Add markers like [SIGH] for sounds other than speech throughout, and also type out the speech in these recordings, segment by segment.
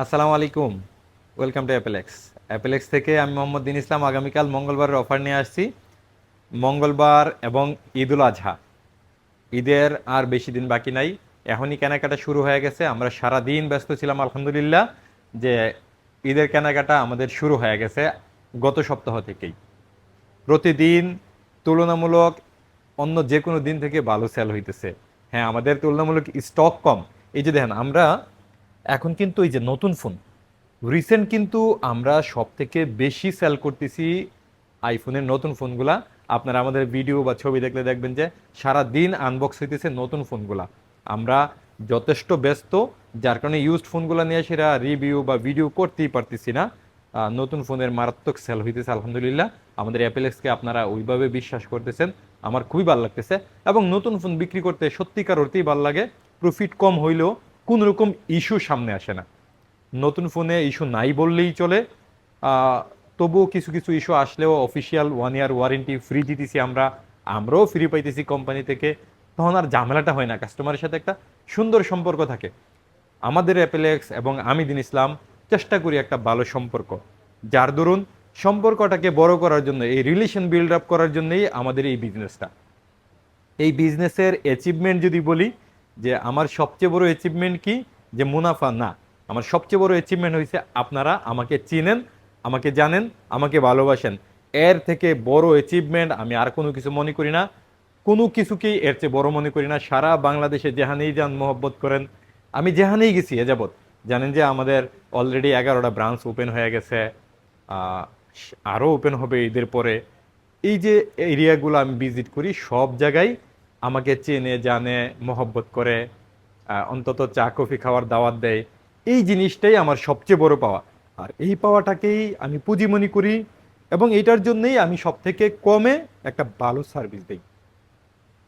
আসসালামু আলাইকুম। Welcome to অ্যাপেলেক্স অ্যাপেলেক্স থেকে আমি মোহাম্মদ দিন ইসলাম। আগামীকাল মঙ্গলবারের অফার নিয়ে আসছি। মঙ্গলবার এবং ঈদুল আজহা। ঈদের আর বেশি দিন বাকি নাই। এখনই কেনাকাটা শুরু হয়ে গেছে। আমরা সারা দিন ব্যস্ত ছিলাম, আলহামদুলিল্লাহ, যে ঈদের কেনাকাটা আমাদের শুরু হয়ে গেছে গত সপ্তাহ থেকেই। প্রতিদিন তুলনামূলক অন্য যে কোনো দিন থেকে ভালো সেল হইতেছে। হ্যাঁ আমাদের তুলনামূলক স্টক কম। এই যে দেখেন, আমরা এখন কিন্তু এই যে নতুন ফোন রিসেন্ট কিন্তু আমরা সব থেকে বেশি সেল করতেছি আইফোনের নতুন ফোনগুলা। আপনারা আমাদের ভিডিও বা ছবি দেখলে দেখবেন যে সারা দিন আনবক্স হইতেছে নতুন ফোনগুলা। আমরা যথেষ্ট ব্যস্ত, যার কারণে ইউজড ফোনগুলো নিয়ে সেটা রিভিউ বা ভিডিও করতেই পারতেছি না। নতুন ফোনের মারাত্মক সেল হইতেছে, আলহামদুলিল্লাহ। আমাদের অ্যাপেলেক্সকে আপনারা ওইভাবে বিশ্বাস করতেছেন, আমার খুবই ভালো লাগতেছে। এবং নতুন ফোন বিক্রি করতে সত্যিকার অর্থেই ভালো লাগে। প্রফিট কম হইলেও কোনো রকম ইস্যু সামনে আসে না। নতুন ফোনে ইস্যু নাই বললেই চলে। তবুও কিছু কিছু ইস্যু আসলেও official one year warranty free দিতেছি আমরা। আমরাও ফ্রি পাইতেছি কোম্পানি থেকে। তখন আর ঝামেলাটা হয় না। কাস্টমারের সাথে একটা সুন্দর সম্পর্ক থাকে। আমাদের অ্যাপেলেক্স এবং আমি দিন ইসলাম চেষ্টা করি একটা ভালো সম্পর্ক। যার দরুন সম্পর্কটাকে বড় করার জন্য, এই রিলেশন বিল্ড আপ করার জন্যই আমাদের এই বিজনেসটা এই বিজনেসের অ্যাচিভমেন্ট যদি বলি যে আমার সবচেয়ে বড় অ্যাচিভমেন্ট কি? যে মুনাফা, না। আমার সবচেয়ে বড় অ্যাচিভমেন্ট হয়েছে আপনারা আমাকে চিনেন, আমাকে জানেন, আমাকে ভালোবাসেন। এর থেকে বড় অ্যাচিভমেন্ট আমি আর কোনো কিছু মনে করি না। কোনো কিছুকেই এর চেয়ে বড় মনে করি না। সারা বাংলাদেশে যেহানেই যান মহব্বত করেন। আমি যেহানেই গেছি এ যাবৎ, জানেন যে আমাদের অলরেডি এগারোটা ব্রাঞ্চ ওপেন হয়ে গেছে। আরও ওপেন হবে ঈদের পরে। এই যে এরিয়াগুলো আমি ভিজিট করি, সব জায়গায় আমাকে চেনে, জানে, মহব্বত করে অন্তত চা, কফি খাওয়ার দাওয়াত দেয়। এই জিনিসটাই আমার সবচেয়ে বড় পাওয়া। আর এই পাওয়াটাকেই আমি পুঁজি মনে করি এবং এটার জন্যই আমি সব থেকে কমে একটা ভালো সার্ভিস দিই।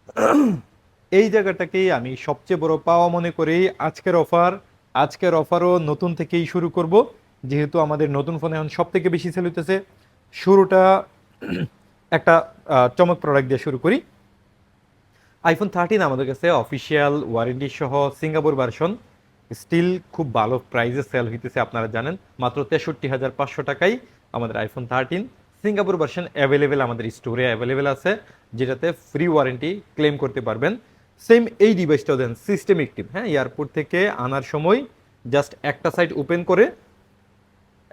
[CLEARS THROAT] এই জায়গাটাকেই আমি সবচেয়ে বড় পাওয়া মনে করি। আজকের অফার আজকের অফারও নতুন থেকেই শুরু করব। যেহেতু আমাদের নতুন ফোনে এখন সব থেকে বেশি সেল হইতেছে। শুরুটা [CLEARS THROAT] একটা চমক প্রোডাক্ট দিয়ে শুরু করি। আইফোন থার্টিন আমাদের কাছে অফিসিয়াল ওয়ারেন্টি সহ সিঙ্গাপুর ভার্সন স্টিল খুব ভালো প্রাইসে সেল হইতেছে আপনারা জানেন। মাত্র তেষট্টি হাজার পাঁচশো টাকায় আমাদের iPhone thirteen Singapore version available আমাদের স্টোরে অ্যাভেলেবেল আছে, যেটাতে ফ্রি ওয়ারেন্টি ক্লেম করতে পারবেন। সেম এই ডিভাইসটাও দেন সিস্টেম অ্যাক্টিভ হ্যাঁ? এয়ারপোর্ট থেকে আনার সময় জাস্ট একটা সাইড ওপেন করে,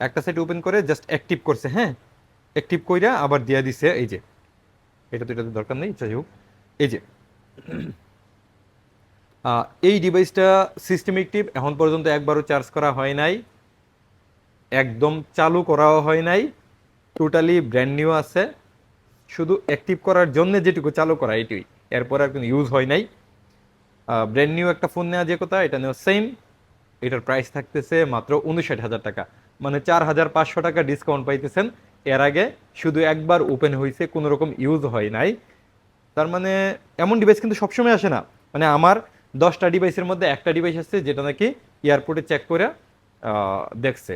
একটা সাইড ওপেন করে জাস্ট অ্যাক্টিভ করছে হ্যাঁ? অ্যাক্টিভ কইরা আবার দিয়া দিছে, এই যে। এটা তো এটাতে দরকার নেই, যাই হোক। এই যে [CLEARS THROAT] এই ডিভাইসটা সিস্টেম অ্যাক্টিভ এখন পর্যন্ত একবারও চার্জ করা হয় নাই। একদম চালু করাও হয় নাই। টোটালি ব্র্যান্ড নিউ আছে। শুধু অ্যাক্টিভ করার জন্য যেটুকু চালু করা, এটুই। এরপর আর কোনো ইউজ হয় নাই। ব্র্যান্ড নিউ একটা ফোন নেওয়া যে কথা, এটা নেওয়া সেম এটার প্রাইস থাকতেছে মাত্র উনষাট হাজার টাকা। মানে চার হাজার পাঁচশো টাকা ডিসকাউন্ট পাইতেছেন। এর আগে শুধু একবার ওপেন হয়েছে কোনো রকম ইউজ হয় নাই। তার মানে এমন ডিভাইস কিন্তু সবসময় আসে না। মানে আমার দশটা ডিভাইসের মধ্যে একটা ডিভাইস আসছে যেটা নাকি এয়ারপোর্টে চেক করে দেখছে।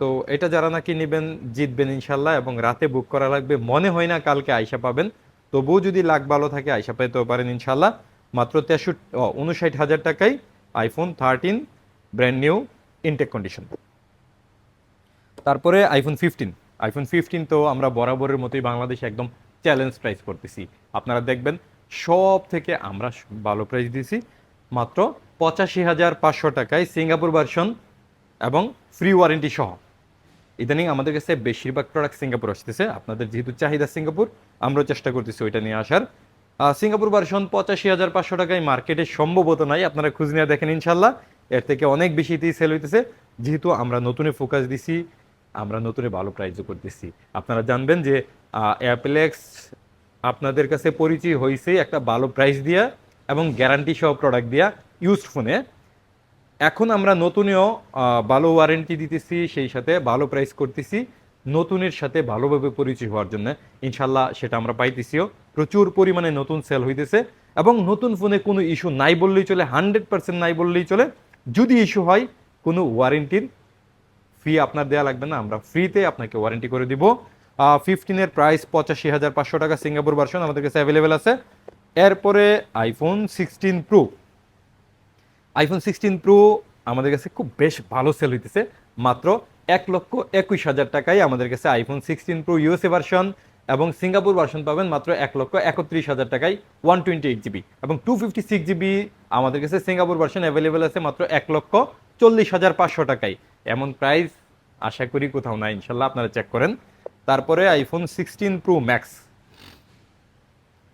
তো এটা যারা নাকি নেবেন, জিতবেন ইনশাল্লাহ এবং রাতে বুক করা লাগবে। মনে হয় না কালকে আইসা পাবেন। তবুও যদি লাখ ভালো থাকে, আইসা পেতেও পারেন ইনশাল্লাহ। মাত্র তেষট্টি উনষাট হাজার টাকায় iPhone thirteen brand new intact condition তারপরে আইফোন ফিফটিন আইফোন ফিফটিন তো আমরা বরাবরের মতোই বাংলাদেশে একদম চ্যালেঞ্জ প্রাইস করতেছি। আপনারা দেখবেন সব থেকে আমরা ভালো প্রাইস দিছি মাত্র পঁচাশি হাজার পাঁচশো টাকায় সিঙ্গাপুর ভার্সন এবং ফ্রি ওয়ারেন্টি সহ। ইদানিং আমাদের কাছে বেশিরভাগ প্রোডাক্ট সিঙ্গাপুর আসতেছে। আপনাদের যেহেতু চাহিদা সিঙ্গাপুর আমরাও চেষ্টা করতেছি ওইটা নিয়ে আসার। সিঙ্গাপুর ভার্সন পঁচাশি হাজার পাঁচশো টাকায় মার্কেটে সম্ভবত নাই, আপনারা খুঁজ নিয়ে দেখেন ইনশাল্লাহ এর থেকে অনেক বেশিতেই সেল হইতেছে। যেহেতু আমরা নতুনে ফোকাস দিছি, আমরা নতুনে ভালো প্রাইজও করতেছি। আপনারা জানবেন যে অ্যাপেলেক্স আপনাদের কাছে পরিচয় হয়েছে একটা ভালো প্রাইস দিয়া এবং গ্যারান্টি সহ প্রোডাক্ট দিয়া ইউজড ফোনে এখন আমরা নতুনেও ভালো ওয়ারেন্টি দিতেছি, সেই সাথে ভালো প্রাইস করতেছি, নতুনের সাথে ভালোভাবে পরিচয় হওয়ার জন্য। ইনশাল্লাহ সেটা আমরা পাইতেছিও। প্রচুর পরিমাণে নতুন সেল হইতেছে এবং নতুন ফোনে কোনো ইস্যু নাই বললেই চলে হান্ড্রেড পার্সেন্ট নাই বললেই চলে। যদি ইস্যু হয়, কোনো ওয়ারেন্টির ফি আপনার দেওয়া লাগবে না, আমরা ফ্রিতে আপনাকে ওয়ারেন্টি করে দিব। ফিফটিনের প্রাইস পঁচাশি হাজার পাঁচশো টাকা সিঙ্গাপুর ভার্সন আমাদের কাছে অ্যাভেলেবেল আছে। এরপরে iPhone sixteen pro iPhone sixteen pro আমাদের কাছে খুব বেশ ভালো সেল হইতেছে। মাত্র এক লক্ষ একুশ হাজার টাকায় আমাদের কাছে iPhone sixteen pro USA version এবং সিঙ্গাপুর ভার্সন পাবেন মাত্র এক লক্ষ একত্রিশ হাজার টাকায় ওয়ান টোয়েন্টি এইট জিবি এবং টু ফিফটি সিক্স জিবি আমাদের কাছে সিঙ্গাপুর ভার্সন অ্যাভেলেবেল আছে মাত্র এক লক্ষ চল্লিশ হাজার পাঁচশো টাকায়। এমন প্রাইস আশা করি কোথাও না ইনশাল্লাহ আপনারা চেক করেন। তারপরে iPhone sixteen pro max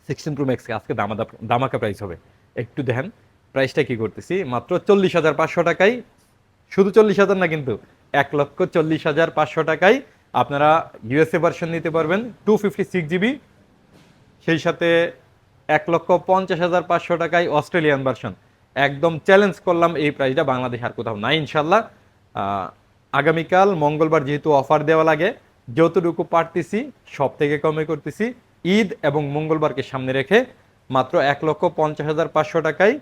sixteen pro ম্যাক্সকে আজকে দামাদা, দামাকা প্রাইস হবে। একটু দেখেন প্রাইসটা কি করতেছি? মাত্র চল্লিশ হাজার পাঁচশো টাকায়, শুধু চল্লিশ হাজার না কিন্তু এক লক্ষ চল্লিশ হাজার পাঁচশো টাকায় আপনারা ইউএসএ ভার্সন নিতে পারবেন টু ফিফটি সিক্স জিবি সেই সাথে এক লক্ষ পঞ্চাশ হাজার পাঁচশো টাকায় অস্ট্রেলিয়ান ভার্সন একদম চ্যালেঞ্জ করলাম এই প্রাইসটা বাংলাদেশ আর কোথাও নাই ইনশাল্লাহ আগামীকাল মঙ্গলবার যেহেতু অফার দেওয়া লাগে যতটুকু পারতেছি সব থেকে কমে করতেছি। ঈদ এবং মঙ্গলবারকে সামনে রেখে মাত্র এক লক্ষ পঞ্চাশ হাজার পাঁচশো টাকায়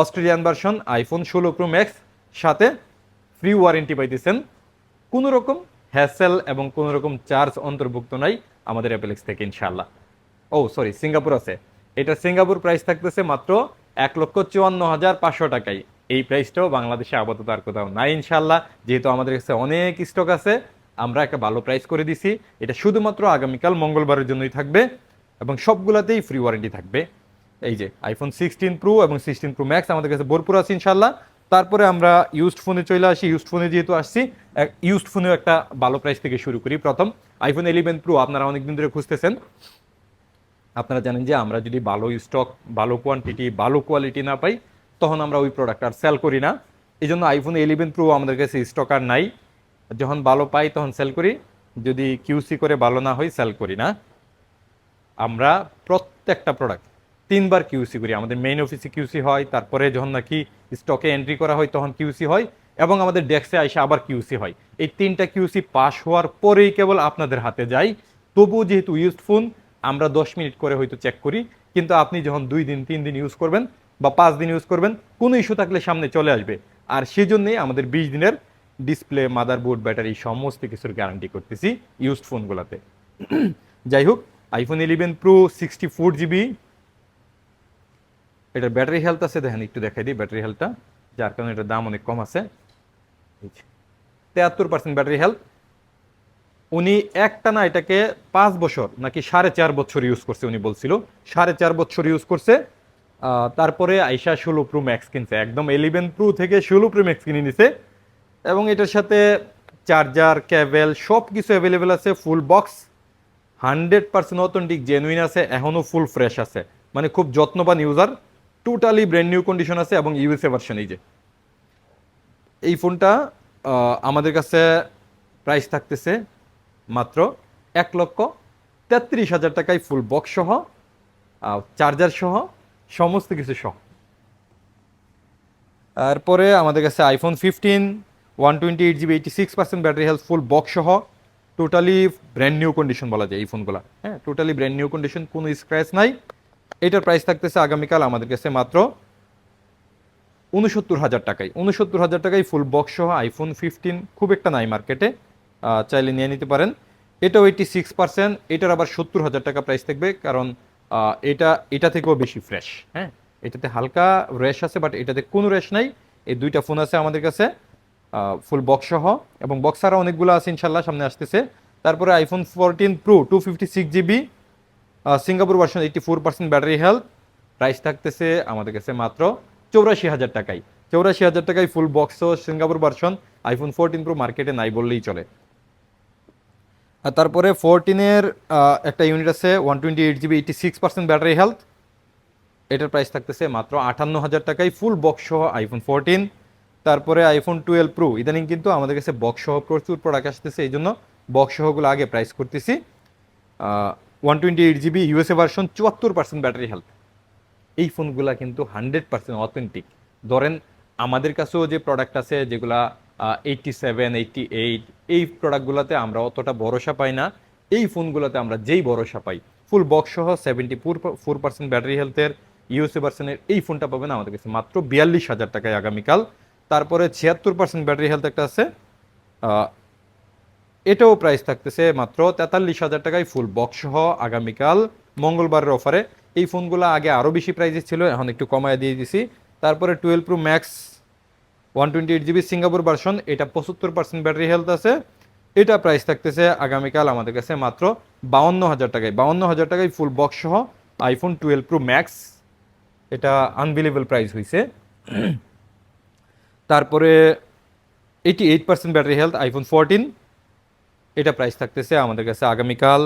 অস্ট্রেলিয়ান ভার্সন আইফোন ষোলো প্রো ম্যাক্স সাথে ফ্রি ওয়ারেন্টি পাইতেছেন। কোনো রকম হ্যাসেল এবং কোনো রকম চার্জ অন্তর্ভুক্ত নাই আমাদের অ্যাপেলেক্স থেকে ইনশাল্লাহ ও সরি সিঙ্গাপুর আছে। এটা সিঙ্গাপুর প্রাইস থাকতেছে মাত্র এক লক্ষ চুয়ান্ন হাজার পাঁচশো টাকায়। এই প্রাইসটাও বাংলাদেশে আপাতত আর কোথাও নাই ইনশাল্লাহ যেহেতু আমাদের কাছে অনেক স্টক আছে আমরা একটা ভালো প্রাইস করে দিছি। এটা শুধুমাত্র আগামীকাল, মঙ্গলবারের জন্যই থাকবে এবং সবগুলাতেই ফ্রি ওয়ারেন্টি থাকবে। এই যে আইফোন সিক্সটিন প্রো এবং সিক্সটিন প্রো ম্যাক্স আমাদের কাছে ভরপুর আছে ইনশাল্লাহ তারপরে আমরা ইউজড ফোনে চলে আসি। ইউজড ফোনে যেহেতু আসছি ইউজড ফোনেও একটা ভালো প্রাইস থেকে শুরু করি প্রথম। আইফোন ইলেভেন প্রো আপনারা অনেকদিন ধরে খুঁজতেছেন। আপনারা জানেন যে আমরা যদি ভালো স্টক ভালো কোয়ান্টিটি ভালো কোয়ালিটি না পাই, তখন আমরা ওই প্রোডাক্ট আর সেল করি না। এই জন্য আইফোন ইলেভেন প্রো আমাদের কাছে স্টক আর নাই। যখন ভালো পাই তখন সেল করি। যদি কিউসি করে ভালো না হয় সেল করি না। আমরা প্রত্যেকটা প্রোডাক্ট তিনবার কিউসি করি। আমাদের মেইন অফিসে কিউসি হয়, তারপরে যখন নাকি স্টকে এন্ট্রি করা হয় তখন কিউসি হয় এবং আমাদের ডেস্কে এসে আবার কিউসি হয়। এই তিনটা কিউসি পাস হওয়ার পরেই কেবল আপনাদের হাতে যায়। তবুও যেহেতু ইউজড ফোন আমরা দশ মিনিট করে হয়তো চেক করি। কিন্তু আপনি যখন দুই দিন, তিন দিন ইউজ করবেন বা পাঁচ দিন ইউজ করবেন, কোনো ইস্যু থাকলে সামনে চলে আসবে। আর সেজন্যই আমাদের বিশ দিনের ডিসপ্লে মাদারবোর্ড ব্যাটারি সমস্ত কিছুর গ্যারান্টি করতেছি ইউজড ফোনগুলোতে যাই হোক iPhone eleven pro sixty four GB এটার ব্যাটারি হেলথ আছে, দেখেন, একটু দেখাই দিই ব্যাটারি হেলথটা যার কারণে এটার দাম অনেক কম আছে। তেহাত্তর পার্সেন্ট ব্যাটারি হেলথ উনি একটা না এটাকে পাঁচ বছর নাকি সাড়ে চার বছর ইউজ করছে, উনি বলছিল। সাড়ে চার বছর ইউজ করছে তারপরে আইসা ষোলো প্রো ম্যাক্স কিনছে। একদম ইলেভেন প্রো থেকে ষোলো প্রো ম্যাক্স কিনে নিছে। এবং এটার সাথে চার্জার, ক্যাবেল সব কিছু অ্যাভেলেবেল আছে full box hundred percent authentic genuine আছে এখনও ফুল ফ্রেশ আছে। মানে খুব যত্নবান user totally brand new condition আছে এবং ইউএসএ ভার্সন এই যে। এই ফোনটা আমাদের কাছে প্রাইস থাকতেছে মাত্র এক লক্ষ তেত্রিশ হাজার টাকায় ফুল বক্স সহ চার্জার সহ, সমস্ত কিছু সহ। তারপরে আমাদের কাছে iPhone fifteen one twenty eight GB eighty six percent battery health full box সহ টোটালি ব্র্যান্ড নিউ কন্ডিশন বলা যায় এই ফোনগুলো হ্যাঁ টোটালি ব্র্যান্ড নিউ কন্ডিশন কোনো স্ক্র্যাচ নাই। এটার প্রাইস থাকতেছে আগামীকাল আমাদের কাছে মাত্র উনসত্তর হাজার টাকায়। উনসত্তর হাজার টাকায় ফুল বক্স সহ আইফোন ফিফটিন খুব একটা নাই মার্কেটে চাইলে নিয়ে নিতে পারেন। এটাও এইটি সিক্স পার্সেন্ট এটার আবার সত্তর হাজার টাকা প্রাইস থাকবে কারণ এটা এটা থেকেও বেশি ফ্রেশ হ্যাঁ। এটাতে হালকা র্যাশ আছে বাট এটাতে কোনো র্যাশ নাই। এই দুইটা ফোন আছে আমাদের কাছে। ফুল বক্স সহ, এবং বক্স আরও অনেকগুলো আছে ইনশাল্লাহ সামনে আসতেছে। তারপরে iPhone fourteen pro two fifty six GB Singapore version eighty four percent battery health price থাকতেছে আমাদের কাছে মাত্র চৌরাশি হাজার টাকায়। চৌরাশি হাজার টাকায় full box Singapore version iPhone fourteen pro মার্কেটে নাই বললেই চলে। আর তারপরে ফোরটিনের একটা ইউনিট আছে one twenty eight GB eighty six percent battery health এটার প্রাইস থাকতেছে মাত্র আটান্ন হাজার টাকায় ফুল বক্স সহ আইফোন ফোরটিন তারপরে আইফোন টুয়েলভ প্রো ইদানিং কিন্তু আমাদের কাছে বক্স সহ প্রচুর প্রোডাক্ট আসতেছে, এই জন্য বক্স সহগুলো আগে প্রাইস করতেছি। One twenty eight GB USA version চুয়াত্তর পার্সেন্ট ব্যাটারি হেলথ এই ফোনগুলা কিন্তু হান্ড্রেড পার্সেন্ট অথেন্টিক ধরেন আমাদের কাছেও যে প্রোডাক্ট আছে, যেগুলা এইটটি সেভেন এইটটি এইট এই প্রোডাক্টগুলোতে আমরা অতটা ভরসা পাই না। এই ফোনগুলোতে আমরা যেই ভরসা পাই ফুল বক্স সহ seventy four four percent battery হেলথের ইউএসএ ভার্সনের এই ফোনটা পাবেন আমাদের কাছে মাত্র বিয়াল্লিশ হাজার টাকায় আগামীকাল। তারপরে ছিয়াত্তর পার্সেন্ট ব্যাটারি হেলথ একটা আছে। এটাও প্রাইস থাকতেছে মাত্র তেতাল্লিশ হাজার টাকায় ফুল বক্স সহ আগামীকাল, মঙ্গলবারের অফারে এই ফোনগুলো আগে আরও বেশি প্রাইজে ছিল, এখন একটু কমায় দিয়ে দিছি। তারপরে twelve pro max one twenty eight GB Singapore version এটা পঁচাত্তর পার্সেন্ট ব্যাটারি হেলথ আছে। এটা প্রাইস থাকতেছে আগামীকাল আমাদের কাছে মাত্র বাউন্ন হাজার টাকায়। বাউন্ন হাজার টাকায় ফুল বক্স সহ আইফোন টুয়েলভ প্রো ম্যাক্স এটা আনবিলেবল প্রাইস হয়েছে তারপরে eighty eight percent battery health iPhone fourteen এটা প্রাইস থাকতেছে আমাদের কাছে আগামীকাল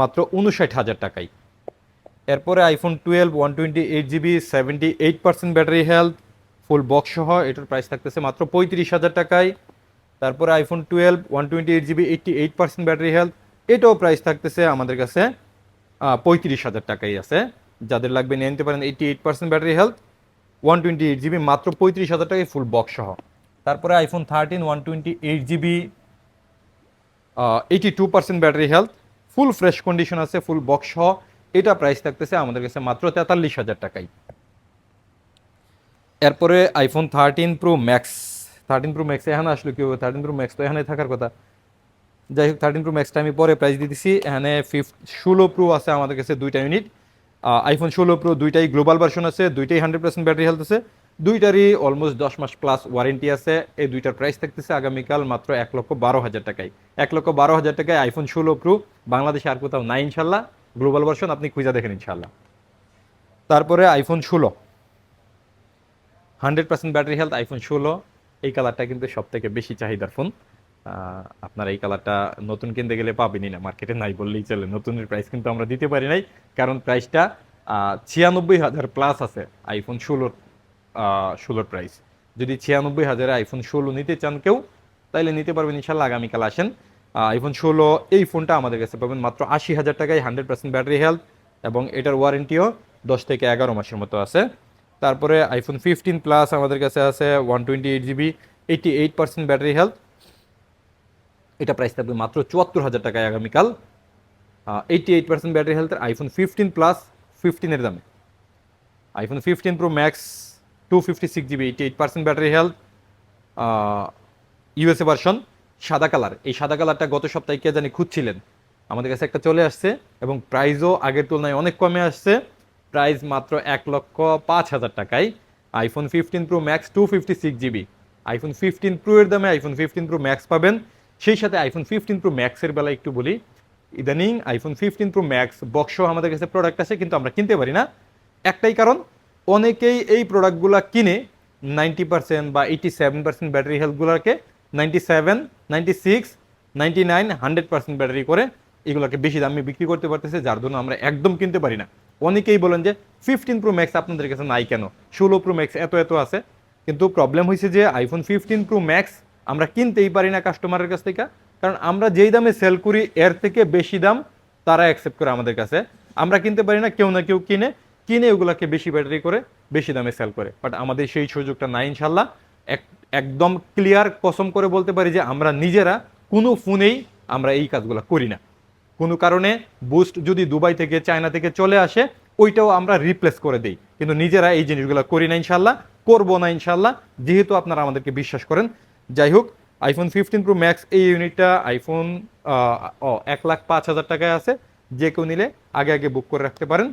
মাত্র উনষাট হাজার টাকায়। এরপরে iPhone twelve one twenty eight GB seventy eight percent battery health full box সহ, এটার প্রাইস থাকতেছে মাত্র পঁয়ত্রিশ হাজার টাকায়। তারপরে iPhone twelve one twenty eight GB eighty eight percent battery health এটাও প্রাইস থাকতেছে আমাদের কাছে পঁয়ত্রিশ হাজার টাকাই আছে। যাদের লাগবে নিয়ে নিতে পারেন eighty eight percent battery health one twenty eight GB মাত্র পঁয়ত্রিশ হাজার টাকায় ফুল বক্স সহ। তারপরে iPhone thirteen one twenty eight GB eighty two percent battery health full fresh condition আছে ফুল বক্স সহ। এটা প্রাইস থাকতেছে আমাদের কাছে মাত্র তেতাল্লিশ হাজার টাকায়। এরপরে iPhone thirteen pro max thirteen pro max এখানে আসলো কি হবে থার্টিন প্রো ম্যাক্স তো এখানে থাকার কথা। যাই হোক থার্টিন প্রো ম্যাক্সটা আমি পরে প্রাইস দিতেছি। এখানে ফিফথ ষোলো প্রো আছে আমাদের কাছে, দুইটা ইউনিট আইফোন ষোলো প্রো দুইটাই গ্লোবাল ভার্সন আছে, দুইটাই হান্ড্রেড পার্সেন্ট ব্যাটারি হেলথ আছে, দুইটারই অলমোস্ট দশ মাস প্লাস ওয়ারেন্টি আছে। এই দুইটার প্রাইস থাকতেছে আগামীকাল মাত্র এক লক্ষ বারো হাজার টাকায়। এক লক্ষ বারো হাজার টাকায় আইফোন ষোলো প্রো বাংলাদেশে আর কোথাও নাই ইনশাল্লাহ। গ্লোবাল ভার্সন আপনি খুঁজা দেখেন ইনশাল্লাহ। তারপরে আইফোন ষোলো। Hundred percent battery health iPhone ষোলো, এই কালারটা কিন্তু সব থেকে বেশি চাহিদার ফোন আপনার এই কালারটা নতুন কিনতে গেলে পাবেনই না। মার্কেটে নাই বললেই চলে। নতুনের প্রাইস কিন্তু আমরা দিতে পারি নাই, কারণ প্রাইসটা ছিয়ানব্বই হাজার প্লাস আছে আইফোন ষোলোর ষোলোর প্রাইস যদি ছিয়ানব্বই হাজারে আইফোন ষোলো নিতে চান কেউ, তাইলে নিতে পারবেন ইনশাল্লাহ আগামীকাল আসেন। আইফোন ষোলো, এই ফোনটা আমাদের কাছে পাবেন মাত্র আশি হাজার টাকায় হান্ড্রেড পার্সেন্ট ব্যাটারি হেলথ এবং এটার ওয়ারেন্টিও দশ থেকে এগারো মাসের মতো আছে। তারপরে আইফোন ফিফটিন প্লাস আমাদের কাছে আছে one twenty eight GB eighty eight percent battery health এটা প্রাইস থাকবে মাত্র চুয়াত্তর হাজার টাকায় আগামীকাল। এইটি এইট পার্সেন্ট ব্যাটারি হেলথের আইফোন ফিফটিন প্লাস ফিফটিনের দামে। IPhone fifteen pro max two fifty six GB eighty eight percent battery health USA version সাদা কালার এই সাদা কালারটা গত সপ্তাহে কে জানি খুঁজছিলেন? আমাদের কাছে একটা চলে আসছে এবং প্রাইসও আগের তুলনায় অনেক কমে আসছে। প্রাইস মাত্র এক লক্ষ পাঁচ হাজার টাকায়। IPhone fifteen pro max two fifty six GB iPhone fifteen pro এর দামে আইফোন ফিফটিন প্রো ম্যাক্স পাবেন। সেই সাথে আইফোন ফিফটিন প্রো ম্যাক্সের বেলা একটু বলি। ইদানিং iPhone fifteen pro max box আমাদের কাছে প্রোডাক্ট আছে, কিন্তু আমরা কিনতে পারি না। একটাই কারণ, অনেকেই এই প্রোডাক্টগুলো কিনে নাইনটি পার্সেন্ট বা eighty seven percent battery হেলথগুলোকে ninety seven ninety six ninety nine hundred percent battery করে এগুলোকে বেশি দামে বিক্রি করতে পারতেছে, যার জন্য আমরা একদম কিনতে পারি না। অনেকেই বলেন যে ফিফটিন প্রো ম্যাক্স আপনাদের কাছে নাই কেন? ষোলো প্রো ম্যাক্স এত এত আছে। কিন্তু প্রবলেম হয়েছে যে আইফোন ফিফটিন প্রো ম্যাক্স আমরা কিনতেই পারি না কাস্টমারের কাছ থেকে। কারণ আমরা যেই দামে সেল করি, এর থেকে বেশি দাম তারা অ্যাকসেপ্ট করে আমাদের কাছে। আমরা কিনতে পারি না, কেউ না কেউ কিনে। কিনে ওগুলোকে বেশি ব্যাটারি করে, বেশি দামে সেল করে। বাট আমাদের সেই সুযোগটা নাই ইনশাল্লাহ একদম ক্লিয়ার কসম করে বলতে পারি যে আমরা নিজেরা কোনো ফোনেই আমরা এই কাজগুলো করি না। কোনো কারণে বুস্ট যদি দুবাই থেকে, চায়না থেকে চলে আসে, ওইটাও আমরা রিপ্লেস করে দিই। কিন্তু নিজেরা এই জিনিসগুলো করি না ইনশাল্লাহ করব না ইনশাল্লাহ যেহেতু আপনারা আমাদেরকে বিশ্বাস করেন যাই হোক আইফোন ফিফটিন প্রো ম্যাক্স এই ইউনিটটা আইফোন ও, এক লাখ পাঁচ হাজার টাকায় আছে। যে কেউ নিলে আগে আগে বুক করে রাখতে পারেন।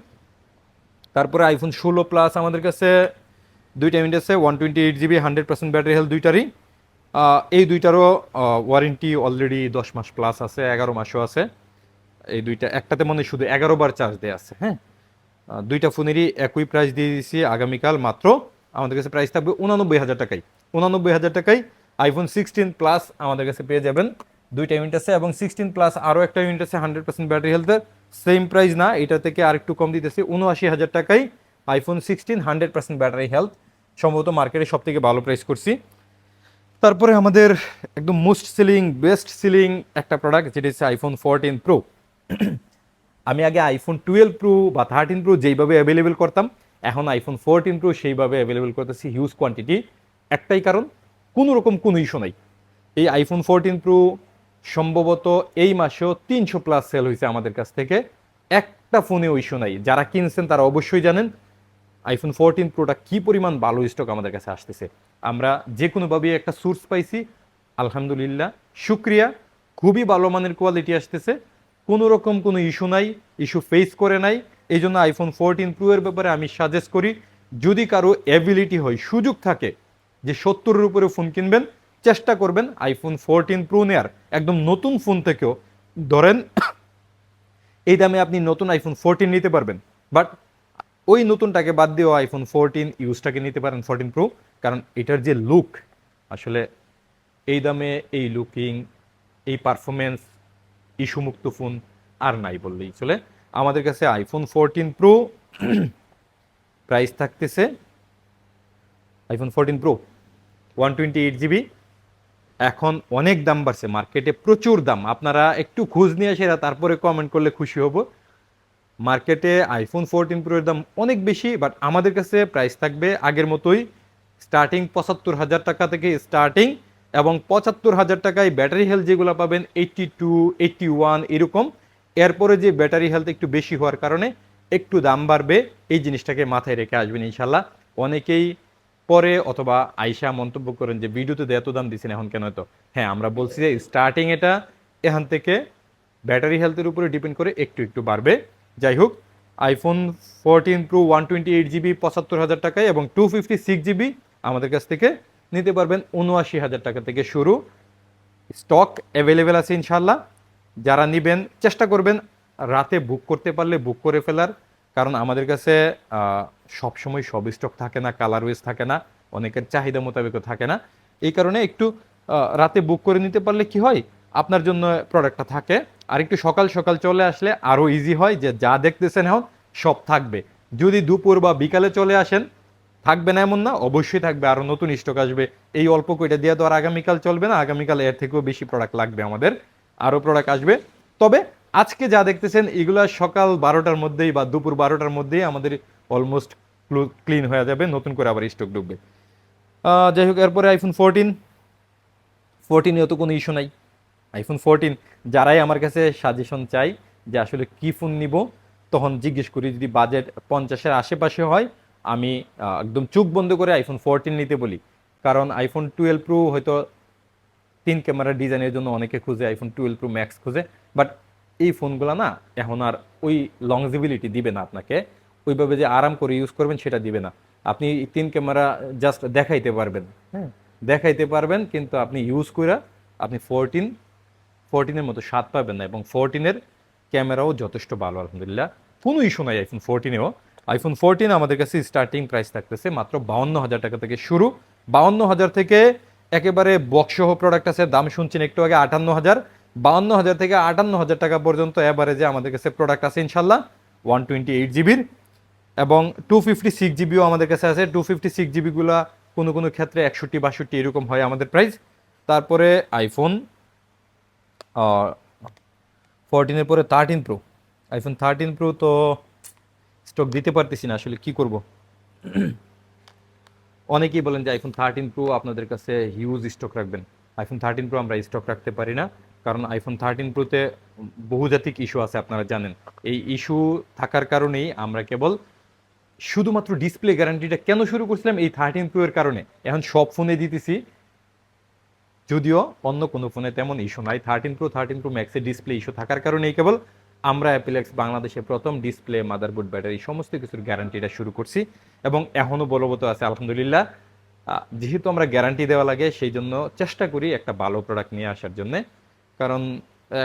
তারপরে আইফোন ষোলো প্লাস আমাদের কাছে দুইটা ইউনিট আছে one twenty eight GB hundred percent battery health দুইটারই। এই দুইটারও ওয়ারেন্টি অলরেডি দশ মাস প্লাস আছে, এগারো মাসও আছে। এই দুইটা, একটাতে মনে শুধু এগারো বার চার্জ দেওয়া আছে হ্যাঁ? দুইটা ফোনেরই একই প্রাইস দিয়ে দিয়েছি আগামীকাল মাত্র। আমাদের কাছে প্রাইস থাকবে উনানব্বই হাজার টাকায়। উনানব্বই হাজার টাকায় আইফোন সিক্সটিন প্লাস আমাদের কাছে পেয়ে যাবেন। দুইটা ইউনিট আছে এবং সিক্সটিন প্লাস আরও একটা ইউনিট আছে হান্ড্রেড পার্সেন্ট ব্যাটারি হেলথের সেম প্রাইস না, এটা থেকে আরেকটু কম দিতেছি, উনআশি হাজার টাকায় iPhone sixteen hundred percent battery health সম্ভবত মার্কেটে সব থেকে ভালো প্রাইস করছি। তারপরে আমাদের একদম মোস্ট সেলিং বেস্ট সেলিং একটা প্রোডাক্ট যেটা হচ্ছে আইফোন ফোরটিন প্রো আমি আগে আইফোন টুয়েলভ প্রো বা থার্টিন প্রো যেইভাবে অ্যাভেলেবেল করতাম, এখন আইফোন ফোরটিন প্রো সেইভাবে অ্যাভেলেবেল করতেছি হিউজ কোয়ান্টিটি একটাই কারণ কোনো রকম কোনো ইস্যু নাই। এই আইফোন ফোরটিন প্রো সম্ভবত এই মাসেও তিনশো প্লাস সেল হয়েছে আমাদের কাছ থেকে। একটা ফোনেও ইস্যু নাই। যারা কিনছেন তারা অবশ্যই জানেন আইফোন ফোরটিন প্রোটা কী পরিমাণ ভালো স্টক আমাদের কাছে আসতেছে। আমরা যে কোনোভাবে একটা সোর্স পাইছি, আলহামদুলিল্লাহ, শুক্রিয়া, খুবই ভালো মানের কোয়ালিটি আসতেছে। কোনো রকম কোনো ইস্যু নাই ইস্যু ফেস করে নাই। এই জন্য আইফোন ফোরটিন প্রো এর ব্যাপারে আমি সাজেস্ট করি, যদি কারও অ্যাবিলিটি হয়, সুযোগ থাকে যে সত্তরের উপরে ফোন কিনবেন, চেষ্টা করবেন আইফোন ফোরটিন প্রো নেয়ার। একদম নতুন ফোন থেকেও ধরেন এই দামে আপনি নতুন আইফোন ফোরটিন নিতে পারবেন। বাট ওই নতুনটাকে বাদ দিয়েও আইফোন ফোরটিন ইউজটাকে নিতে পারেন ফোরটিন প্রো কারণ এটার যে লুক আসলে এই দামে এই লুকিং এই পারফরমেন্স ইস্যুমুক্ত ফোন আর নাই বললেই চলে। আমাদের কাছে আইফোন ফোরটিন প্রো প্রাইস থাকতেছে iPhone fourteen pro one twenty eight GB এখন অনেক দাম বাড়ছে মার্কেটে প্রচুর দাম। আপনারা একটু খোঁজ নিয়ে এসে তারপরে কমেন্ট করলে খুশি হব। মার্কেটে আইফোন ফোরটিন প্রোর দাম অনেক বেশি বাট আমাদের কাছে প্রাইস থাকবে আগের মতোই স্টার্টিং পঁচাত্তর হাজার টাকা থেকে স্টার্টিং এবং পঁচাত্তর হাজার টাকায় ব্যাটারি হেলথ যেগুলো পাবেন এইটটি টু এইটটি ওয়ান এরকম। এরপরে যে ব্যাটারি হেলথ একটু বেশি হওয়ার কারণে একটু দাম বাড়বে, এই জিনিসটাকে মাথায় রেখে আসবেন ইনশাল্লাহ অনেকেই পরে অথবা আইসা মন্তব্য করেন যে, ভিডিওতে এত দাম দিচ্ছেন এখন কেন তো হ্যাঁ আমরা বলছি যে স্টার্টিং এটা এখান থেকে ব্যাটারি হেলথের উপরে ডিপেন্ড করে একটু একটু বাড়বে। যাই হোক iPhone fourteen pro one twenty eight GB পঁচাত্তর হাজার টাকায় এবং টু ফিফটি সিক্স জিবি আমাদের কাছ থেকে নিতে পারবেন উনআশি হাজার টাকা থেকে শুরু। স্টক অ্যাভেলেবেল আছে ইনশাল্লাহ যারা নেবেন, চেষ্টা করবেন রাতে বুক করতে পারলে বুক করে ফেলার। কারণ আমাদের কাছে সবসময় সব স্টক থাকে না কালার ওয়েজ থাকে না, অনেকের চাহিদা মোতাবেকও থাকে না। এই কারণে একটু রাতে বুক করে নিতে পারলে কি হয়, আপনার জন্য প্রোডাক্টটা থাকে। আর একটু সকাল সকাল চলে আসলে আরও ইজি হয় যে যা দেখতেছেন এখন, সব থাকবে। যদি দুপুর বা বিকালে চলে আসেন, থাকবে না এমন না, অবশ্যই থাকবে। আরও নতুন স্টক আসবে। এই অল্প কইটা দিয়ে তো আর আগামীকাল চলবে না, আগামীকাল এর থেকেও বেশি প্রোডাক্ট লাগবে আমাদের। আরও প্রোডাক্ট আসবে। তবে আজকে যা দেখতেছেন, এগুলা সকাল বারোটার মধ্যেই বা দুপুর বারোটার মধ্যেই আমাদের অলমোস্ট ক্লিন হয়ে যাবে, নতুন করে আবার স্টক ঢুকবে। যাই হোক, এরপরে আইফোন ফোরটিন ফোরটিনেও তো কোনো ইস্যু নাই। আইফোন ফোরটিন যারাই আমার কাছে সাজেশন চাই যে আসলে কি ফোন নিব, তখন জিজ্ঞেস করি, যদি বাজেট পঞ্চাশের আশেপাশে হয়, আমি একদম চোখ বন্ধ করে আইফোন ফোরটিন নিতে বলি। কারণ আইফোন টুয়েলভ প্রো হয়তো তিন ক্যামেরার ডিজাইনের জন্য অনেকে খুঁজে আইফোন টুয়েলভ প্রো ম্যাক্স খুঁজে বাট এই ফোনগুলো না, এখন আর ওই লংজিবিলিটি দিবে না আপনাকে। ওইভাবে যে আরাম করে ইউজ করবেন সেটা দিবে না। আপনি তিন ক্যামেরা জাস্ট দেখাইতে পারবেন হ্যাঁ? দেখাইতে পারবেন, কিন্তু আপনি ইউজ করে আপনি ফোরটিন ফোরটিনের মতো স্বাদ পাবেন না এবং ফোরটিনের ক্যামেরাও যথেষ্ট ভালো, আলহামদুলিল্লাহ। কোনো ইস্যু নাই আইফোন ফোরটিনেও আইফোন ফোরটিন আমাদের কাছে স্টার্টিং প্রাইস থাকতেছে মাত্র বাউন্ন হাজার টাকা থেকে শুরু। বাউন্ন হাজার থেকে একেবারে বক্সসহ প্রোডাক্ট আছে, দাম শুনছেন একটু আগে আটান্ন হাজার। বাউন্ন হাজার থেকে আটান্ন হাজার টাকা পর্যন্ত এভারেজে আমাদের কাছে প্রোডাক্ট আছে ইনশাল্লাহ। ওয়ান টোয়েন্টি এইট জিবির এবং টু ফিফটি সিক্স জিবিও আমাদের কাছে আছে। টু ফিফটি সিক্স জিবিগুলা কোনো কোনো ক্ষেত্রে একষট্টি, বাষট্টি এরকম হয় আমাদের প্রাইস তারপরে আইফোন ফোরটিনের পরে thirteen pro iPhone thirteen pro তো স্টক দিতে পারতেছি না, আসলে কি করব? [CLEARS THROAT] অনেকেই বলেন যে আইফোন থার্টিন প্রো আপনাদের কাছে হিউজ স্টক রাখবেন। আইফোন থার্টিন প্রো আমরা স্টক রাখতে পারি না, কারণ আইফোন থার্টিন প্রোতে বহুজাতিক ইস্যু আছে, আপনারা জানেন। এই ইস্যু থাকার কারণেই আমরা কেবল শুধুমাত্র ডিসপ্লে গ্যারান্টিটা কেন শুরু করছিলাম? এই থার্টিন প্রো এর কারণে। এখন সব ফোনে দিতেছি। যদিও অন্য কোনো ফোনে তেমন ইস্যু নাই। থার্টিন প্রো থার্টিন প্রো ম্যাক্সের ডিসপ্লে ইস্যু থাকার কারণেই কেবল আমরা অ্যাপিলেক্স বাংলাদেশে প্রথম ডিসপ্লে মাদারবোর্ড ব্যাটারি সমস্ত কিছুর গ্যারান্টিটা শুরু করছি এবং এখনও বলবৎ আছে, আলহামদুলিল্লাহ। যেহেতু আমরা গ্যারান্টি দেওয়া লাগে সেই জন্য চেষ্টা করি একটা ভালো প্রোডাক্ট নিয়ে আসার জন্য। কারণ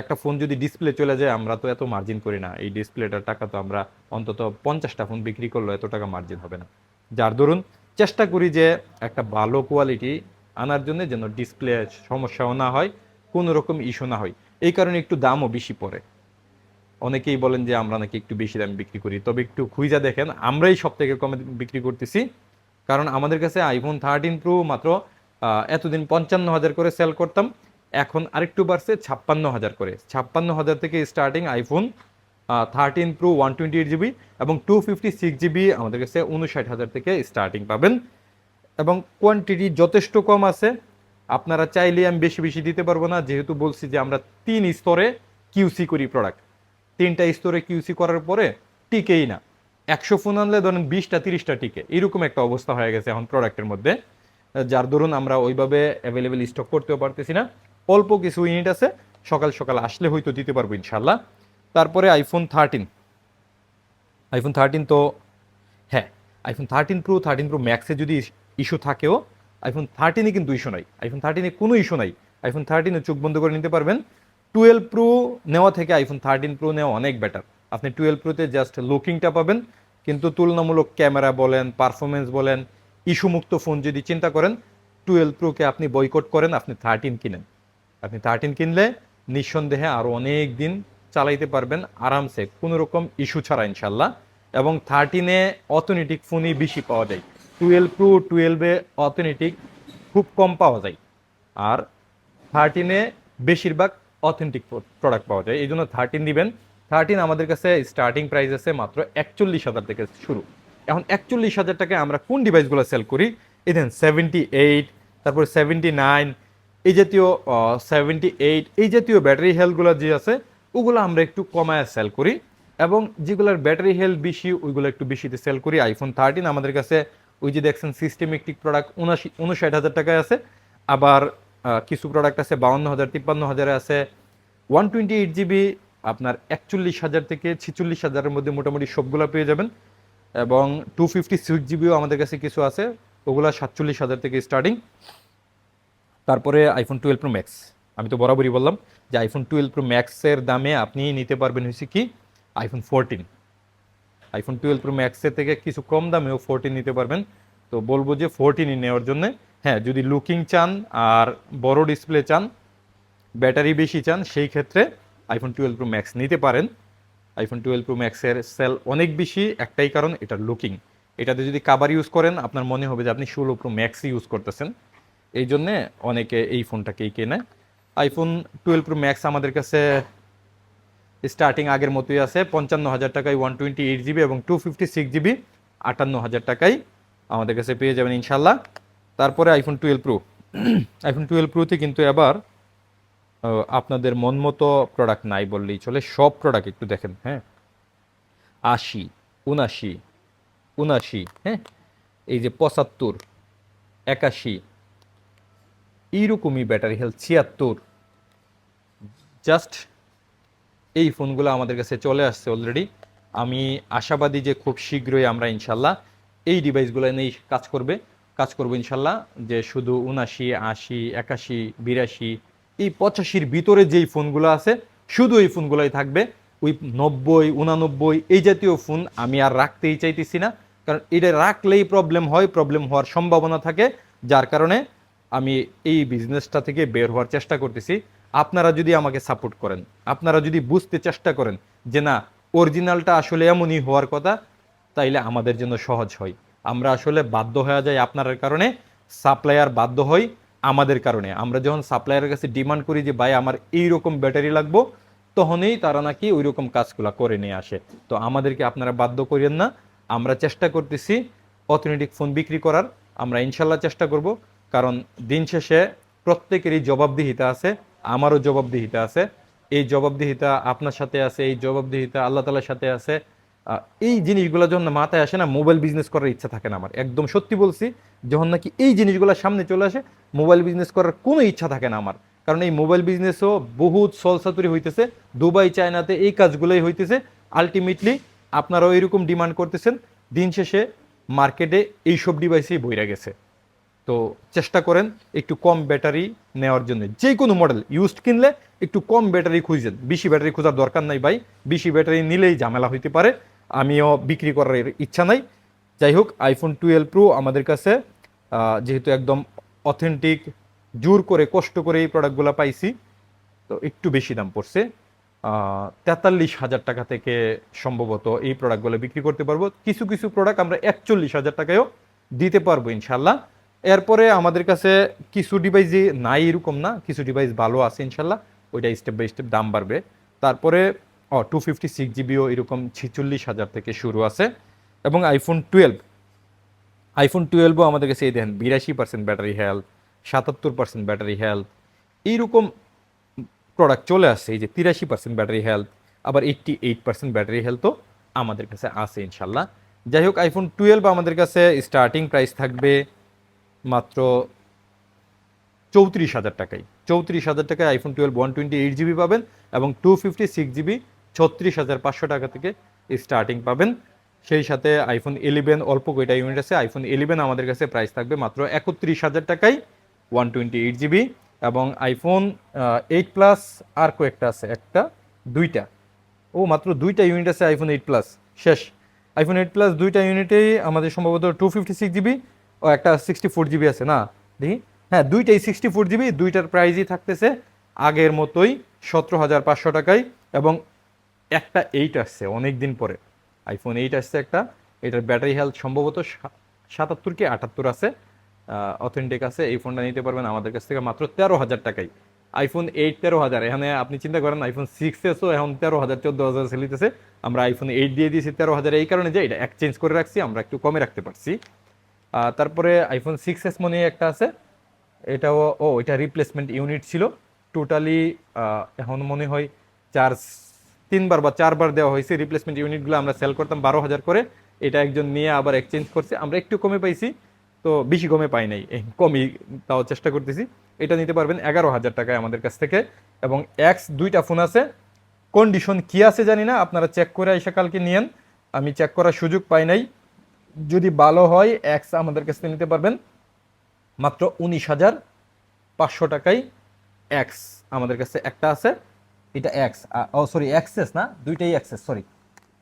একটা ফোন যদি ডিসপ্লে চলে যায়, আমরা তো এত মার্জিন করি না। এই ডিসপ্লেটার টাকা তো আমরা অন্তত পঞ্চাশটা ফোন বিক্রি করলে এত টাকা মার্জিন হবে না। যার দরুন চেষ্টা করি যে একটা ভালো কোয়ালিটি আনার জন্য যেন ডিসপ্লে সমস্যাও না হয়, কোনো রকম ইস্যু না হয়। এই কারণে একটু দামও বেশি পড়ে। অনেকেই বলেন যে আমরা নাকি একটু বেশি দামে বিক্রি করি। তবে একটু খুঁজা দেখেন, আমরাই সব থেকে কমে বিক্রি করতেছি। কারণ আমাদের কাছে আইফোন থার্টিন প্রো মাত্র এতদিন পঞ্চান্ন হাজার করে সেল করতাম। এখন আরেকটু বাড়ছে, ছাপ্পান্ন হাজার করে। ছাপ্পান্ন হাজার থেকে starting iPhone thirteen pro one twenty eight GB এবং টু ফিফটি সিক্স জিবি আমাদের কাছে উনষাট হাজার থেকে স্টার্টিং পাবেন। এবং কোয়ান্টিটি যথেষ্ট কম আছে। আপনারা চাইলে আমি বেশি বেশি দিতে পারব না, যেহেতু বলছি যে আমরা তিন স্তরে কিউসি করি প্রোডাক্ট তিনটা স্তরে কিউসি করার পরে টিকেই না। একশো ফোন আনলে ধরেন বিশটা, তিরিশটা টিকে। এরকম একটা অবস্থা হয়ে গেছে এখন প্রোডাক্টের মধ্যে। যার দরুন আমরা ওইভাবে অ্যাভেলেবেল স্টক করতেও পারতেছি না। অল্প কিছু ইউনিট আছে, সকাল সকাল আসলে হয়তো দিতে পারব ইনশাল্লাহ তারপরে আইফোন থার্টিন আইফোন থার্টিন তো হ্যাঁ iPhone thirteen pro thirteen pro ম্যাক্সে যদি ইস্যু থাকেও আইফোন থার্টিনে কিন্তু ইস্যু নাই। আইফোন থার্টিনে কোনো ইস্যু নাই। আইফোন থার্টিনে চোখ বন্ধ করে নিতে পারবেন। টুয়েলভ প্রো নেওয়া থেকে আইফোন থার্টিন প্রো নেওয়া অনেক বেটার আপনি টুয়েলভ প্রোতে জাস্ট লুকিংটা পাবেন। কিন্তু তুলনামূলক ক্যামেরা বলেন পারফরমেন্স বলেন ইস্যুমুক্ত ফোন যদি চিন্তা করেন টুয়েলভ প্রোকে আপনি বয়কট করেন, আপনি থার্টিন কিনেন। আপনি থার্টিন কিনলে নিঃসন্দেহে আরও অনেক দিন চালাইতে পারবেন আরামসে, কোনো রকম ইস্যু ছাড়া ইনশাল্লাহ এবং থার্টিনে অথেনেটিক ফোনই বেশি পাওয়া যায়। টুয়েলভ প্রো টুয়েলভে অথেনেটিক খুব কম পাওয়া যায়। আর থার্টিনে বেশিরভাগ অথেন্টিক প্রোডাক্ট পাওয়া যায়। এই জন্য থার্টিন দিবেন। থার্টিন আমাদের কাছে স্টার্টিং প্রাইস আছে মাত্র একচল্লিশ হাজার থেকে শুরু। এখন একচল্লিশ হাজার টাকায় আমরা কোন ডিভাইসগুলো সেল করি? এই দেন সেভেন্টি এইট তারপর সেভেন্টি নাইন এই জাতীয় সেভেন্টি এইট এই জাতীয় ব্যাটারি হেলথগুলো যে আছে, ওগুলো আমরা একটু কমায় সেল করি এবং যেগুলোর ব্যাটারি হেলথ বেশি, ওইগুলো একটু বেশিতে সেল করি। আইফোন থার্টিন আমাদের কাছে, ওই যে দেখছেন সিস্টেমেটিক প্রোডাক্ট উনাশি, উনষাট হাজার টাকায় আছে। আবার কিছু প্রোডাক্ট আছে, বাউন্ন হাজার, তিপ্পান্ন হাজারে আছে। ওয়ান টোয়েন্টি এইট জিবি আপনার একচল্লিশ হাজার থেকে ছিচল্লিশ হাজারের মধ্যে মোটামুটি সবগুলো পেয়ে যাবেন। এবং টু ফিফটি সিক্স জিবিও আমাদের কাছে কিছু আছে, ওগুলো সাতচল্লিশ হাজার থেকে স্টার্টিং তারপরে আইফোন টুয়েলভ প্রো ম্যাক্স আমি তো বরাবরই বললাম যে আইফোন টুয়েলভ প্রো ম্যাক্সের দামে আপনি নিতে পারবেন হচ্ছে কি iPhone fourteen iPhone twelve pro ম্যাক্সের থেকে কিছু কম দামেও ফোরটিন নিতে পারবেন। তো বলব যে ফোরটিনই নেওয়ার জন্য হ্যাঁ যদি লুকিং চান আর বড় ডিসপ্লে চান ব্যাটারি বেশি চান, সেই ক্ষেত্রে আইফোন টুয়েলভ প্রো ম্যাক্স নিতে পারেন। আইফোন টুয়েলভ প্রো ম্যাক্সের সেল অনেক বেশি, একটাই কারণ এটা লুকিং এটাতে যদি কাবার ইউজ করেন, আপনার মনে হবে যে আপনি ষোলো প্রো ম্যাক্সই ইউজ করতেছেন। এই জন্যে অনেকে এই ফোনটাকেই কেনে। আইফোন টুয়েলভ প্রো ম্যাক্স আমাদের কাছে স্টার্টিং আগের মতোই আছে, পঞ্চান্ন হাজার টাকায় ওয়ান টোয়েন্টি এইট জিবি এবং টু ফিফটি সিক্স জিবি আটান্ন হাজার টাকায় আমাদের কাছে পেয়ে যাবেন ইনশাল্লাহ তারপরে iPhone twelve pro iPhone twelve প্রোতে কিন্তু এবার আপনাদের মন মতো প্রোডাক্ট নাই বললেই চলে, সব প্রোডাক্ট একটু দেখেন হ্যাঁ? আশি, উনাশি উনাশি হ্যাঁ? এই যে পঁচাত্তর, একাশি এইরকমই ব্যাটারি হেলথ ছিয়াত্তর। জাস্ট এই ফোনগুলো আমাদের কাছে চলে আসছে অলরেডি আমি আশাবাদী যে খুব শীঘ্রই আমরা ইনশাল্লাহ এই ডিভাইসগুলো নিয়েই কাজ করবে। কাজ করব ইনশাল্লাহ যে শুধু উনাশি, আশি, একাশি, বিরাশি, এই পঁচাশির ভিতরে যেই ফোনগুলো আছে, শুধু এই ফোনগুলোই থাকবে। ওই নব্বই, উনানব্বই, এই জাতীয় ফোন আমি আর রাখতেই চাইতেছি না। কারণ এটা রাখলেই প্রবলেম হয় প্রবলেম হওয়ার সম্ভাবনা থাকে। যার কারণে আমি এই বিজনেসটা থেকে বের হওয়ার চেষ্টা করতেছি। আপনারা যদি আমাকে সাপোর্ট করেন, আপনারা যদি বুঝতে চেষ্টা করেন যে না অরিজিনালটা আসলে এমনই হওয়ার কথা, তাইলে আমাদের জন্য সহজ হয়। আমরা আসলে বাধ্য হয়ে যাই আপনার কারণে সাপ্লায়ার বাধ্য হই আমাদের কারণে। আমরা যখন সাপ্লায়ারের কাছে ডিমান্ড করি যে, ভাই, আমার এই রকম ব্যাটারি লাগবো, তখনই তারা নাকি ওই রকম কাজগুলো করে নিয়ে আসে। তো আমাদেরকে আপনারা বাধ্য করেন না। আমরা চেষ্টা করতেছি অথেন্টিক ফোন বিক্রি করার। আমরা ইনশাল্লাহ চেষ্টা করব। কারণ দিন শেষে প্রত্যেকেরই জবাবদিহিতা আছে, আমারও জবাবদিহিতা আছে। এই জবাবদিহিতা আপনার সাথে আছে, এই জবাবদিহিতা আল্লাহ তালার সাথে আছে। এই জিনিসগুলো যখন মাথায় আসে না, মোবাইল বিজনেস করার ইচ্ছা থাকে না আমার। একদম সত্যি বলছি, যখন নাকি এই জিনিসগুলো সামনে চলে আসে, মোবাইল বিজনেস করার কোনো ইচ্ছা থাকে না আমার। কারণ এই মোবাইল বিজনেসও বহুত সলসাতুরি হইতেছে, দুবাই, চায়নাতে এই কাজগুলোই হইতেছে। আলটিমেটলি আপনারাও এরকম ডিমান্ড করতেছেন, দিন শেষে মার্কেটে এইসব ডিভাইসেই বইরা গেছে। তো চেষ্টা করেন একটু কম ব্যাটারি নেওয়ার জন্য। যে কোনো মডেল ইউজড কিনলে একটু কম ব্যাটারি খুঁজছেন বেশি ব্যাটারি খোঁজার দরকার নাই ভাই। বেশি ব্যাটারি নিলেই ঝামেলা হইতে পারে। আমিও বিক্রি করার ইচ্ছা নাই। যাই হোক আইফোন টুয়েলভ প্রো আমাদের কাছে যেহেতু একদম অথেন্টিক জোর করে, কষ্ট করে এই প্রোডাক্টগুলো পাইছি, তো একটু বেশি দাম পড়ছে। তেতাল্লিশ হাজার টাকা থেকে সম্ভবত এই প্রোডাক্টগুলো বিক্রি করতে পারব। কিছু কিছু প্রোডাক্ট আমরা একচল্লিশ হাজার টাকায়ও দিতে পারব ইনশাল্লাহ এরপরে আমাদের কাছে কিছু ডিভাইস যে নাই এরকম না, কিছু ডিভাইস ভালো আছে ইনশাল্লাহ, ওইটা স্টেপ বাই স্টেপ দাম বাড়বে। তারপরে, ও টু ফিফটি সিক্স জিবিও এরকম ছিচল্লিশ হাজার থেকে শুরু আছে। এবং আইফোন টুয়েলভ আইফোন টুয়েলভও আমাদের কাছে এই দেখেন, বিরাশি পার্সেন্ট ব্যাটারি হেলথ সাতাত্তর পার্সেন্ট ব্যাটারি হেলথ এইরকম প্রোডাক্ট চলে আসছে, এই যে তিরাশি পার্সেন্ট ব্যাটারি হেলথ আবার এইট্টি এইট পার্সেন্ট ব্যাটারি হেলথও আমাদের কাছে আছে ইনশাল্লাহ। যাই হোক আইফোন টুয়েলভ আমাদের কাছে স্টার্টিং প্রাইস থাকবে মাত্র চৌত্রিশ হাজার টাকায় চৌত্রিশ হাজার টাকায় iPhone twelve one twenty eight GB পাবেন এবং টু ফিফটি সিক্স জিবি ছত্রিশ হাজার পাঁচশো টাকা থেকে স্টার্টিং পাবেন। সেই সাথে আইফোন ইলেভেন অল্প কয়টা ইউনিট আছে আইফোন ইলেভেন আমাদের কাছে প্রাইস থাকবে মাত্র একত্রিশ হাজার টাকায় ওয়ান টোয়েন্টি এইট জিবি এবং আইফোন এইট প্লাস আর কয়েকটা আছে, একটা, দুইটা। ও, মাত্র দুইটা ইউনিট আছে আইফোন এইট প্লাস শেষ। আইফোন এইট প্লাস দুইটা ইউনিটেই আমাদের সম্ভবত টু ফিফটি সিক্স জিবি ও একটা সিক্সটি ফোর জিবি আছে না? দেখি। হ্যাঁ দুইটাই সিক্সটি ফোর জিবি দুইটার প্রাইসই থাকতেছে আগের মতোই সতেরো হাজার পাঁচশো টাকায় এবং একটা এইট আসছে অনেক দিন পরে। আইফোন এইট আসছে একটা, এটার ব্যাটারি হেলথ সম্ভবত সাতাত্তর কি আটাত্তর আছে। অথেন্টিক আছে, এই ফোনটা নিতে পারবেন আমাদের কাছ থেকে মাত্র তেরো হাজার টাকায়। আইফোন এইট তেরো হাজার, এখানে আপনি চিন্তা করেন আইফোন সিক্স এসও এখন তেরো হাজার, চোদ্দ হাজার সেলিতেছে আমরা আইফোন এইট দিয়ে দিয়েছি তেরো হাজার, এই কারণে যে এটা এক্সচেঞ্জ করে রাখছি, আমরা একটু কমে রাখতে পারছি। তারপরে আইফোন সিক্স এস মনে একটা আছে। এটাও, ও, এটা রিপ্লেসমেন্ট ইউনিট ছিল। টোটালি এখন মনে হয় চার, তিনবার বা চারবার দেওয়া হয়েছে। রিপ্লেসমেন্ট ইউনিটগুলো আমরা সেল করতাম বারো হাজার করে। এটা একজন নিয়ে আবার এক্সচেঞ্জ করছে। আমরা একটু কমে পাইছি, তো বেশি কমে পাই নাই। কমই তাও চেষ্টা করতেছি। এটা নিতে পারবেন এগারো হাজার টাকায় আমাদের কাছ থেকে। এবং এক্স দুইটা ফোন আছে। কন্ডিশন কি আছে জানি না, আপনারা চেক করে এসে কালকে নিয়েন। আমি চেক করার সুযোগ পাই নাই। যদি ভালো হয় এক্স আমাদের কাছ নিতে পারবেন। মাত্র উনিশ হাজার পাঁচশো টাকায় এক্স আমাদের কাছে একটা আছে। এটা এক্স ও সরি অ্যাক্সেস না? দুইটাই অ্যাক্সেস সরি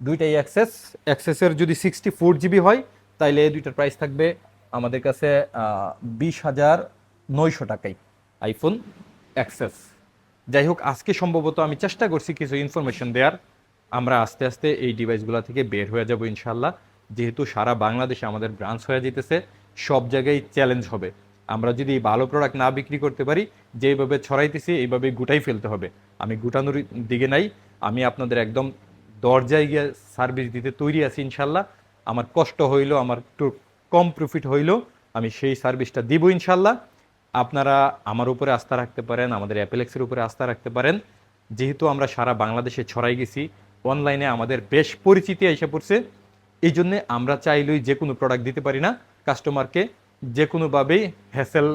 দুইটাই অ্যাক্সেস অ্যাক্সেসের যদি সিক্সটি ফোর জিবি হয়, তাইলে দুইটার প্রাইস থাকবে আমাদের কাছে বিশ হাজার নয়শো টাকায় আইফোন অ্যাক্সেস যাই হোক, আজকে সম্ভবত আমি চেষ্টা করছি কিছু ইনফরমেশন দেওয়ার আমরা আস্তে আস্তে এই ডিভাইসগুলো থেকে বের হয়ে যাব ইনশাল্লাহ যেহেতু সারা বাংলাদেশে আমাদের ব্রাঞ্চ হয়ে যেতেছে, সব জায়গায় চ্যালেঞ্জ হবে। আমরা যদি ভালো প্রোডাক্ট না বিক্রি করতে পারি, যেভাবে ছড়াইতেছি, এইভাবে গুটাই ফেলতে হবে। আমি গুটানোর দিকে নাই, আমি আপনাদের একদম দরজায় গিয়ে সার্ভিস দিতে তৈরি আছি ইনশাল্লাহ। আমার কষ্ট হইল, আমার একটু কম প্রফিট হইল, আমি সেই সার্ভিসটা দিব ইনশাল্লাহ। আপনারা আমার উপরে আস্থা রাখতে পারেন, আমাদের অ্যাপেলেক্সের উপরে আস্থা রাখতে পারেন। যেহেতু আমরা সারা বাংলাদেশে ছড়াই গেছি অনলাইনে আমাদের বেশ পরিচিতি এসে পড়ছে। এই জন্যে আমরা চাইলেই যে কোনো প্রোডাক্ট দিতে পারি না কাস্টমারকে যে কোনোভাবেই হ্যাসেল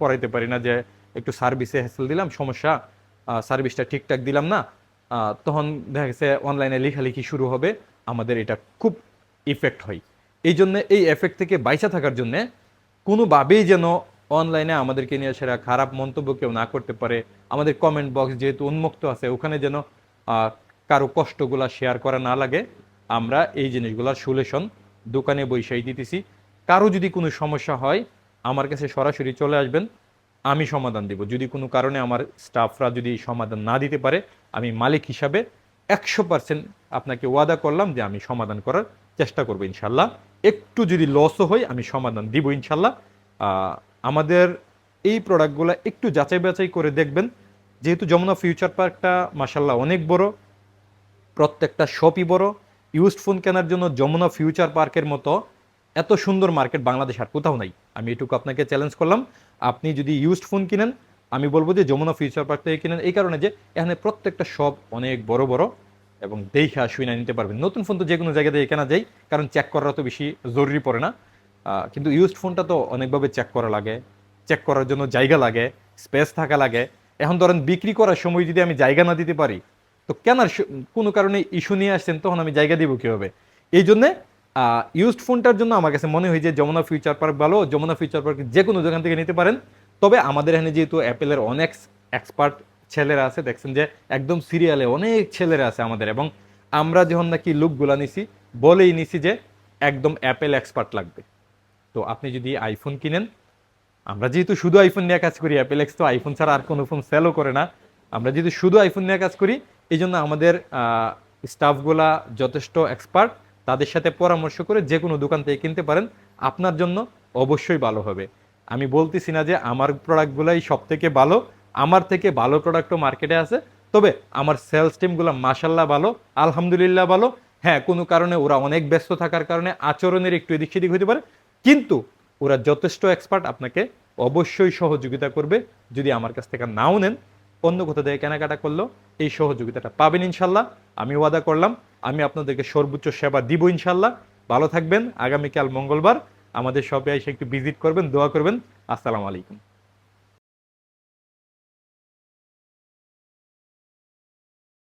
করাইতে পারি না যে একটু সার্ভিসে হ্যাসেল দিলাম, সমস্যা সার্ভিসটা ঠিকঠাক দিলাম না তখন দেখা গেছে অনলাইনে লেখালেখি শুরু হবে, আমাদের এটা খুব ইফেক্ট হয়। এই জন্যে এই এফেক্ট থেকে বাইসা থাকার জন্যে কোনোভাবেই যেন অনলাইনে আমাদেরকে নিয়ে সেরা খারাপ মন্তব্য কেউ না করতে পারে, আমাদের কমেন্ট বক্স যেহেতু উন্মুক্ত আছে, ওখানে যেন কারও কষ্টগুলা শেয়ার করা না লাগে আমরা এই জিনিসগুলোর সলিউশন দোকানে বৈশাই দিতেছি। কারও যদি কোনো সমস্যা হয়, আমার কাছে সরাসরি চলে আসবেন, আমি সমাধান দেব। যদি কোনো কারণে আমার স্টাফরা যদি সমাধান না দিতে পারে, আমি মালিক হিসাবে একশো পার্সেন্ট আপনাকে ওয়াদা করলাম যে আমি সমাধান করার চেষ্টা করব ইনশাল্লাহ। একটু যদি লসও হয়, আমি সমাধান দিব ইনশাল্লাহ। আমাদের এই প্রোডাক্টগুলো একটু যাচাই বাছাই করে দেখবেন। যেহেতু যমুনা ফিউচার পার্কটা মাসাল্লাহ অনেক বড়, প্রত্যেকটা শপই বড় ইউজড ফোন কেনার জন্য যমুনা ফিউচার পার্কের মতো এত সুন্দর মার্কেট বাংলাদেশ আর কোথাও নাই। আমি এটুকু আপনাকে চ্যালেঞ্জ করলাম। আপনি যদি ইউজড ফোন কিনেন, আমি বলব যে যমুনা ফিউচার পার্ক থেকে কিনেন। এই কারণে যে এখানে প্রত্যেকটা শপ অনেক বড় বড় এবং দেখা শুই না নিতে পারবেন। নতুন ফোন তো যে কোনো জায়গা থেকে কেনা যায়, কারণ চেক করার তো বেশি জরুরি পড়ে না। কিন্তু ইউজড ফোনটা তো অনেকভাবে চেক করা লাগে চেক করার জন্য জায়গা লাগে স্পেস থাকা লাগে। এখন ধরেন বিক্রি করার সময় যদি আমি জায়গা না দিতে পারি তো কেনার কোনো কারণে ইস্যু নিয়ে আসছেন, তখন আমি জায়গা দিব কীভাবে? এই জন্যে ইউজড ফোনটার জন্য আমার কাছে মনে হয় যে যমুনা ফিউচার পার্ক ভালো, যমুনা ফিউচার পার্ক যে কোনো দোকান থেকে নিতে পারেন। তবে আমাদের এখানে যেহেতু অ্যাপেলের অনেক এক্সপার্ট ছেলেরা আছে, দেখছেন যে একদম সিরিয়ালে অনেক ছেলেরা আছে আমাদের এবং আমরা যখন নাকি লুকগুলা নিছি, বলেই নিছি যে একদম অ্যাপেল এক্সপার্ট লাগবে। তো আপনি যদি আইফোন কিনেন, আমরা যেহেতু শুধু আইফোন নিয়ে কাজ করি অ্যাপেল এক্স তো আইফোন ছাড়া আর কোনো ফোন সেলও করে না, আমরা যেহেতু শুধু আইফোন নিয়ে কাজ করি এই জন্য আমাদের স্টাফগুলা যথেষ্ট এক্সপার্ট। তাদের সাথে পরামর্শ করে যে কোনো দোকান থেকে কিনতে পারেন। আপনার জন্য অবশ্যই ভালো হবে। আমি বলতেছি না যে আমার প্রোডাক্টগুলাই সব থেকে ভালো। আমার থেকে ভালো প্রোডাক্টও মার্কেটে আছে। তবে আমার সেলস টিমগুলো মাসাল্লাহ ভালো, আলহামদুলিল্লাহ ভালো। হ্যাঁ কোনো কারণে ওরা অনেক ব্যস্ত থাকার কারণে আচরণের একটু এদিক সেদিক হতে পারে। কিন্তু ওরা যথেষ্ট এক্সপার্ট আপনাকে অবশ্যই সহযোগিতা করবে যদি আমার কাছ থেকে নাও নেন। অন্য কোথাও থেকে কেনাকাটা করল, এই সহযোগিতাটা পাবেন ইনশাল্লাহ। আমি ওয়াদা করলাম, আমি আপনাদেরকে সর্বোচ্চ সেবা দিব ইনশাল্লাহ। ভালো থাকবেন, আগামীকাল মঙ্গলবার। আমাদের শপে এসে একটু ভিজিট করবেন, দোয়া করবেন। আসসালামু আলাইকুম।